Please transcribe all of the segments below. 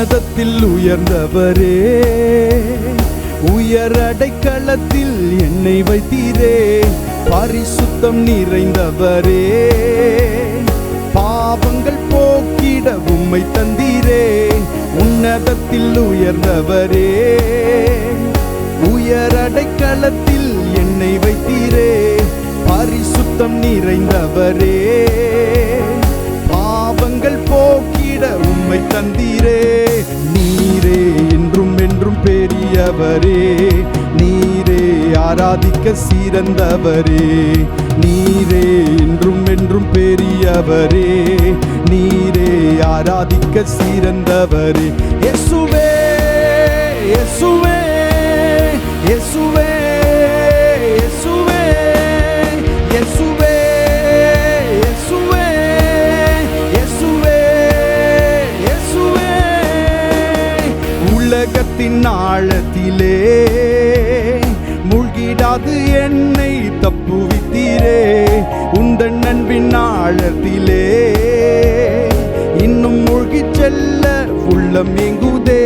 உன்னதத்தில் உயர்ந்தவரே. உயர் அடைக்கலத்தில் என்னை வைத்தீரே. பரிசுத்தம் நிறைந்தவரே. பாவங்கள் போக்கிட உம்மை தந்தீரே. உன்னதத்தில் உயர்ந்தவரே. உயர் அடைக்கலத்தில் என்னை வைத்தீரே. பரிசுத்தம் நிறைந்தவரே. தந்தீரே. நீரே என்றும் என்றும் பெரியவரே. நீரே ஆராதிக்க சிறந்தவரே நீரே என்றும் என்றும் பெரியவரே. நீரே ஆராதிக்க சிறந்தவரே இயேசுவே இயேசுவே இயேசுவே. நாளத்திலே ஆழத்திலே மூழ்கிடாது என்னை தப்புவித்தீரே. உந்தன் அன்பின் ஆழத்திலே இன்னும் மூழ்கி செல்ல உள்ளம் எங்குதே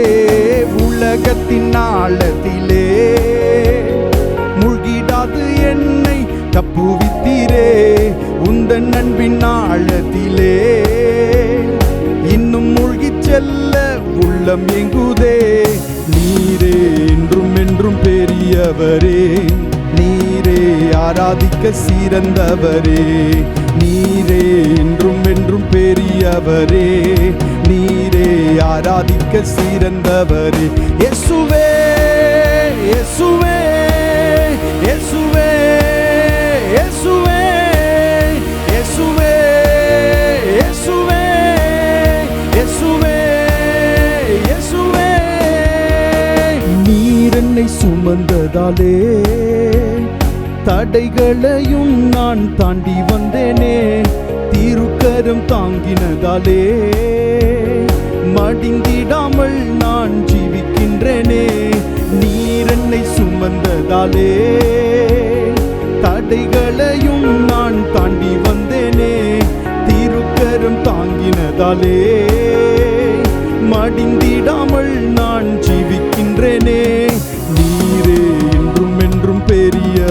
உலகத்தின் ஆழத்திலே மூழ்கிடாது என்னை தப்புவித்தீரே. உந்தன் அன்பின் ஆழத்திலே இன்னும் மூழ்கி செல்ல உள்ளம் எங்குதே என்றும் என்றும் பெரியவரே நீரே ஆராதிக்க சிறந்தவரே. நீரே என்றும் என்றும் பெரியவரே நீரே ஆராதிக்க சிறந்தவரே. இயேசுவே இயேசுவே இயேசுவே இயேசுவே. வந்ததாலே தடைகளையும் நான் தாண்டி வந்தேனே. திருக்கரம் தாங்கினதாலே மடிந்திடாமல் நான் ஜீவிக்கின்றேனே. நீர் என்னை சுமந்ததாலே தடைகளையும் நான் தாண்டி வந்தேனே. திருக்கரம் தாங்கினதாலே மடிந்திடாமல் நான் ஜீவிக்கின்றேனே.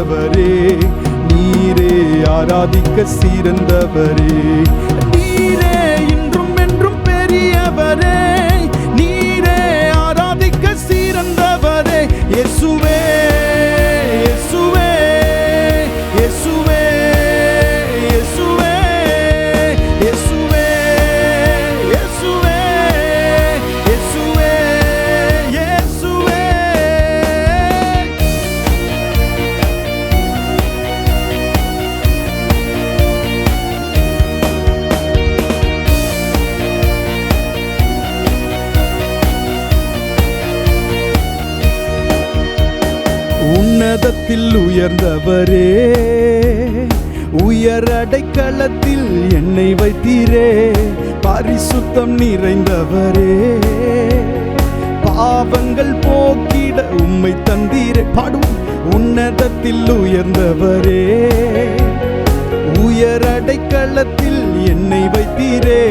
சிறந்தவரே நீரே ஆராதிக்க சிறந்தவரே. நீரே இன்றும் என்றும் பெரியவரே. உன்னதத்தில் உயர்ந்தவரே உயர் அடைக்கலத்தில் என்னை வைத்தீரே பரிசுத்தம் நிறைந்தவரே. பாவங்கள் போக்கிட உம்மை தந்தீரே பாடும் உன்னதத்தில் உயர்ந்தவரே. உயர் அடைக்கலத்தில் என்னை வைத்தீரே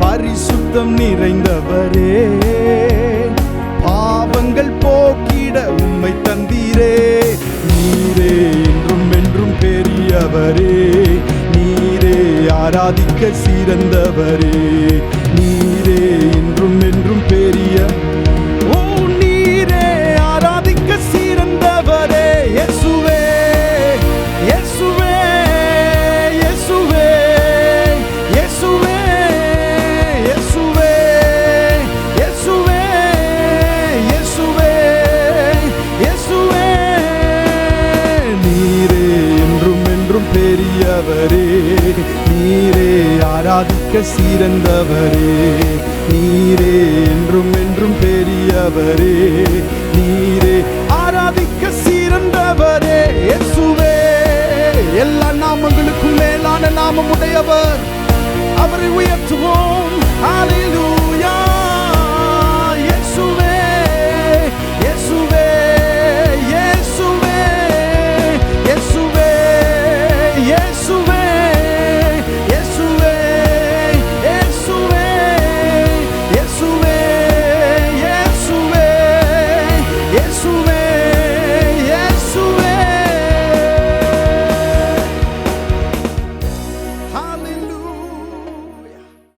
பரிசுத்தம் நிறைந்தவரே. பாவங்கள் போக்கிட உம்மை தந்தீரே. பெரியவரே நீரே ஆராதிக்க சிறந்தவரே. பெரியவரே நீரே ஆராதிக்க சிறந்தவரே நீரே என்றும் என்றும் பெரியவரே நீரே ஆராதிக்க சிறந்தவரே இயேசுவே எல்லா நாமங்களுக்கும் மேலான நாமம் உடையவர் அவரை உயர்த்துவோம்.